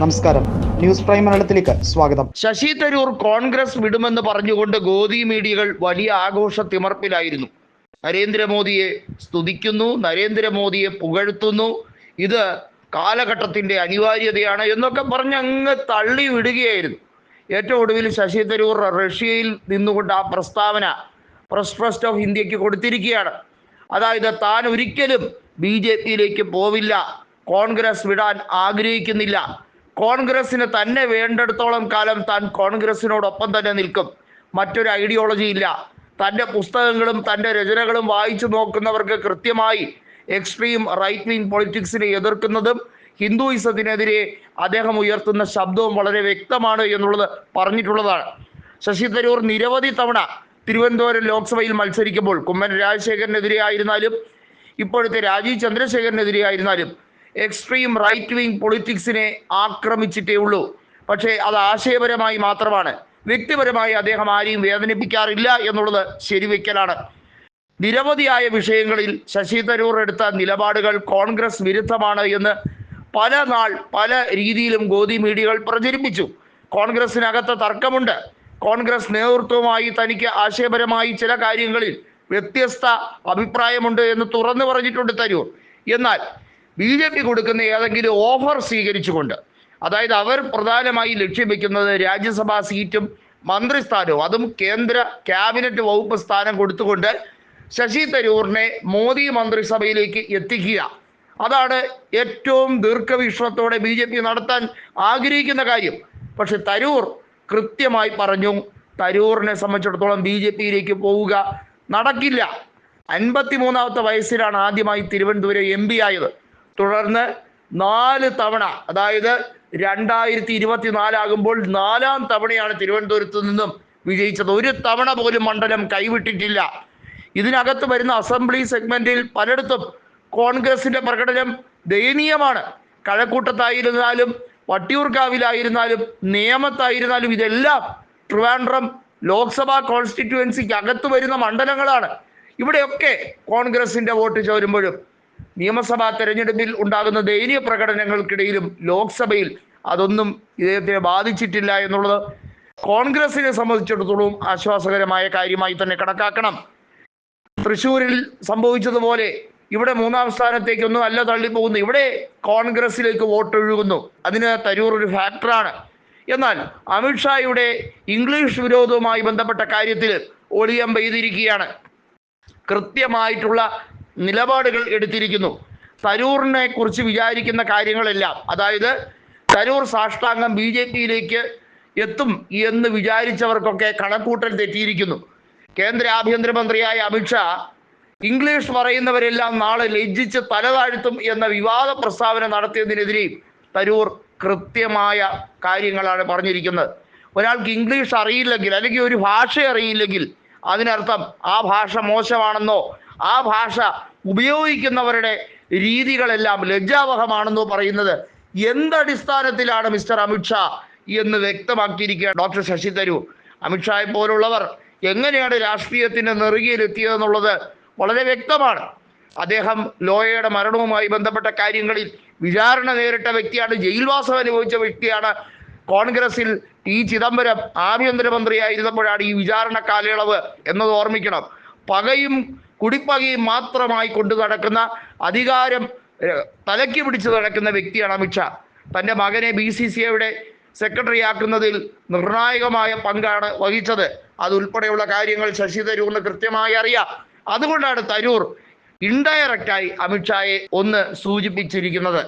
നമസ്കാരം. News prime മലയാളത്തിലേക്ക് സ്വാഗതം. ശശി തരൂർ കോൺഗ്രസ് വിടുമെന്ന് പറഞ്ഞുകൊണ്ട് ഗോദി മീഡിയകൾ വലിയ ആഘോഷ തിമർപ്പിലായിരുന്നു. നരേന്ദ്രമോദിയെ സ്തുതിക്കുന്നു നരേന്ദ്രമോദിയെ പുകഴ്ത്തുന്നു. ഇത് കാലഘട്ടത്തിന്റെ അനിവാര്യതയാണ് എന്നൊക്കെ പറഞ്ഞ് അങ്ങ് തള്ളി വിടുകയായിരുന്നു. ഏറ്റവും ഒടുവിൽ ശശി തരൂർ റഷ്യയിൽ നിന്നുകൊണ്ട് ആ പ്രസ്താവന പ്രസ് ട്രസ്റ്റ് ഓഫ് ഇന്ത്യയ്ക്ക് കൊടുത്തിരിക്കുകയാണ്. അതായത് താൻ ഒരിക്കലും ബി ജെ പിയിലേക്ക് പോവില്ല കോൺഗ്രസ് വിടാൻ ആഗ്രഹിക്കുന്നില്ല. കോൺഗ്രസിന് തന്നെ വേണ്ടെടുത്തോളം കാലം താൻ കോൺഗ്രസിനോടൊപ്പം തന്നെ നിൽക്കും. മറ്റൊരു ഐഡിയോളജി ഇല്ല. തന്റെ പുസ്തകങ്ങളും തന്റെ രചനകളും വായിച്ചു നോക്കുന്നവർക്ക് കൃത്യമായി എക്സ്ട്രീം റൈറ്റ് വിങ് പൊളിറ്റിക്സിനെ എതിർക്കുന്നതും ഹിന്ദുയിസത്തിനെതിരെ അദ്ദേഹം ഉയർത്തുന്ന ശബ്ദവും വളരെ വ്യക്തമാണ് എന്നുള്ളത് പറഞ്ഞിട്ടുള്ളതാണ്. ശശി തരൂർ നിരവധി തവണ തിരുവനന്തപുരം ലോക്സഭയിൽ മത്സരിക്കുമ്പോൾ കുമ്മൻ രാജശേഖരനെതിരെ ആയിരുന്നാലും ഇപ്പോഴത്തെ രാജീവ് ചന്ദ്രശേഖരനെതിരെ ആയിരുന്നാലും എക്സ്ട്രീം റൈറ്റ് വിങ് പൊളിറ്റിക്സിനെ ആക്രമിച്ചിട്ടേ ഉള്ളൂ. പക്ഷേ അത് ആശയപരമായി മാത്രമാണ്. വ്യക്തിപരമായി അദ്ദേഹം ആരെയും വേദനിപ്പിക്കാറില്ല എന്നുള്ളത് ശരിവെക്കലാണ്. നിരവധിയായ വിഷയങ്ങളിൽ ശശി തരൂർ എടുത്ത നിലപാടുകൾ കോൺഗ്രസ് വിരുദ്ധമാണ് എന്ന് പല നാൾ പല രീതിയിലും ഗോതി മീഡിയകൾ പ്രചരിപ്പിച്ചു. കോൺഗ്രസിനകത്ത് തർക്കമുണ്ട്. കോൺഗ്രസ് നേതൃത്വവുമായി തനിക്ക് ആശയപരമായി ചില കാര്യങ്ങളിൽ വ്യത്യസ്ത അഭിപ്രായമുണ്ട് എന്ന് തുറന്നു പറഞ്ഞിട്ടുണ്ട് തരൂർ. എന്നാൽ ബി ജെ പി കൊടുക്കുന്ന ഏതെങ്കിലും ഓഫർ സ്വീകരിച്ചുകൊണ്ട് അതായത് അവർ പ്രധാനമായി ലക്ഷ്യം വെക്കുന്നത് രാജ്യസഭാ സീറ്റും മന്ത്രിസ്ഥാനവും അതും കേന്ദ്ര ക്യാബിനറ്റ് വകുപ്പ് സ്ഥാനം കൊടുത്തുകൊണ്ട് ശശി തരൂറിനെ മോദി മന്ത്രിസഭയിലേക്ക് എത്തിക്കുക. അതാണ് ഏറ്റവും ദീർഘവീക്ഷണത്തോടെ ബി ജെ പി നടത്താൻ ആഗ്രഹിക്കുന്ന കാര്യം. പക്ഷെ തരൂർ കൃത്യമായി പറഞ്ഞു തരൂറിനെ സംബന്ധിച്ചിടത്തോളം ബി ജെ പിയിലേക്ക് പോവുക നടക്കില്ല. അൻപത്തിമൂന്നാമത്തെ വയസ്സിലാണ് ആദ്യമായി തിരുവനന്തപുരം എം പി ആയത്. തുടർന്ന് നാല് തവണ അതായത് രണ്ടായിരത്തി ഇരുപത്തിനാലാകുമ്പോൾ നാലാം തവണയാണ് തിരുവനന്തപുരത്ത് നിന്നും വിജയിച്ചത്. ഒരു തവണ പോലും മണ്ഡലം കൈവിട്ടിട്ടില്ല. ഇതിനകത്ത് വരുന്ന അസംബ്ലി സെഗ്മെന്റിൽ പലയിടത്തും കോൺഗ്രസിന്റെ പ്രകടനം ദയനീയമാണ്. കഴക്കൂട്ടത്തായിരുന്നാലും വട്ടിയൂർക്കാവിലായിരുന്നാലും നിയമത്തായിരുന്നാലും ഇതെല്ലാം ട്രിവാൻഡ്രം ലോക്സഭാ കോൺസ്റ്റിറ്റ്യുവൻസിക്ക് അകത്ത് വരുന്ന മണ്ഡലങ്ങളാണ്. ഇവിടെയൊക്കെ കോൺഗ്രസിന്റെ വോട്ട് ചോരുമ്പോഴും നിയമസഭാ തെരഞ്ഞെടുപ്പിൽ ഉണ്ടാകുന്ന ദയനീയ പ്രകടനങ്ങൾക്കിടയിലും ലോക്സഭയിൽ അതൊന്നും ഇദ്ദേഹത്തെ ബാധിച്ചിട്ടില്ല എന്നുള്ളത് കോൺഗ്രസിനെ സംബന്ധിച്ചിടത്തോളം ആശ്വാസകരമായ കാര്യമായി തന്നെ കണക്കാക്കണം. തൃശ്ശൂരിൽ സംഭവിച്ചതുപോലെ ഇവിടെ മൂന്നാം സ്ഥാനത്തേക്കൊന്നും അല്ല തള്ളിപ്പോകുന്നു ഇവിടെ കോൺഗ്രസിലേക്ക് വോട്ട് ഒഴുകുന്നു അതിന് തരൂർ ഒരു ഫാക്ടറാണ്. എന്നാൽ അമിത്ഷായുടെ ഇംഗ്ലീഷ് വിരോധവുമായി ബന്ധപ്പെട്ട കാര്യത്തിൽ ഒളിയം പെയ്തിരിക്കുകയാണ്. കൃത്യമായിട്ടുള്ള നിലപാടുകൾ എടുത്തിരിക്കുന്നു. തരൂറിനെ കുറിച്ച് വിചാരിക്കുന്ന കാര്യങ്ങളെല്ലാം അതായത് തരൂർ സാഷ്ടാംഗം ബി ജെ പിയിലേക്ക് എത്തും എന്ന് വിചാരിച്ചവർക്കൊക്കെ കണക്കൂട്ടൽ തെറ്റിയിരിക്കുന്നു. കേന്ദ്ര ആഭ്യന്തരമന്ത്രിയായ അമിത്ഷാ ഇംഗ്ലീഷ് പറയുന്നവരെല്ലാം നാളെ ലജ്ജിച്ച് തലതാഴ്ത്തും എന്ന വിവാദ പ്രസ്താവന നടത്തിയതിനെതിരെയും തരൂർ കൃത്യമായ കാര്യങ്ങളാണ് പറഞ്ഞിരിക്കുന്നത്. ഒരാൾക്ക് ഇംഗ്ലീഷ് അറിയില്ലെങ്കിൽ അല്ലെങ്കിൽ ഒരു ഭാഷ അറിയില്ലെങ്കിൽ അതിനർത്ഥം ആ ഭാഷ മോശമാണെന്നോ ആ ഭാഷ ഉപയോഗിക്കുന്നവരുടെ രീതികളെല്ലാം ലജ്ജാവഹമാണെന്നോ പറയുന്നത് എന്തടിസ്ഥാനത്തിലാണ് മിസ്റ്റർ അമിത്ഷാ എന്ന് വ്യക്തമാക്കിയിരിക്കുക ഡോക്ടർ ശശി തരൂർ. അമിത്ഷായെ പോലുള്ളവർ എങ്ങനെയാണ് രാഷ്ട്രീയത്തിന്റെ നെറുകയിലെത്തിയതെന്നുള്ളത് വളരെ വ്യക്തമാണ്. അദ്ദേഹം ലോയയുടെ മരണവുമായി ബന്ധപ്പെട്ട കാര്യങ്ങളിൽ വിചാരണ നേരിട്ട വ്യക്തിയാണ് ജയിൽവാസം അനുഭവിച്ച വ്യക്തിയാണ്. കോൺഗ്രസിൽ ഈ ചിദംബരം ആഭ്യന്തരമന്ത്രിയായിരുന്നപ്പോഴാണ് ഈ വിചാരണ കാലയളവ് എന്നത് ഓർമ്മിക്കണം. പകയും കുടിപ്പകയും മാത്രമായി കൊണ്ടു നടക്കുന്ന അധികാരം തലയ്ക്ക് പിടിച്ച് നടക്കുന്ന വ്യക്തിയാണ് അമിത്ഷാ. തന്റെ മകനെ ബി സി സി ഐയുടെ സെക്രട്ടറി ആക്കുന്നതിൽ നിർണായകമായ പങ്കാണ് വഹിച്ചത്. അതുൾപ്പെടെയുള്ള കാര്യങ്ങൾ ശശി തരൂറിന് കൃത്യമായി അറിയാം. അതുകൊണ്ടാണ് തരൂർ ഇൻഡയറക്റ്റായി അമിത്ഷായെ ഒന്ന് സൂചിപ്പിച്ചിരിക്കുന്നത്.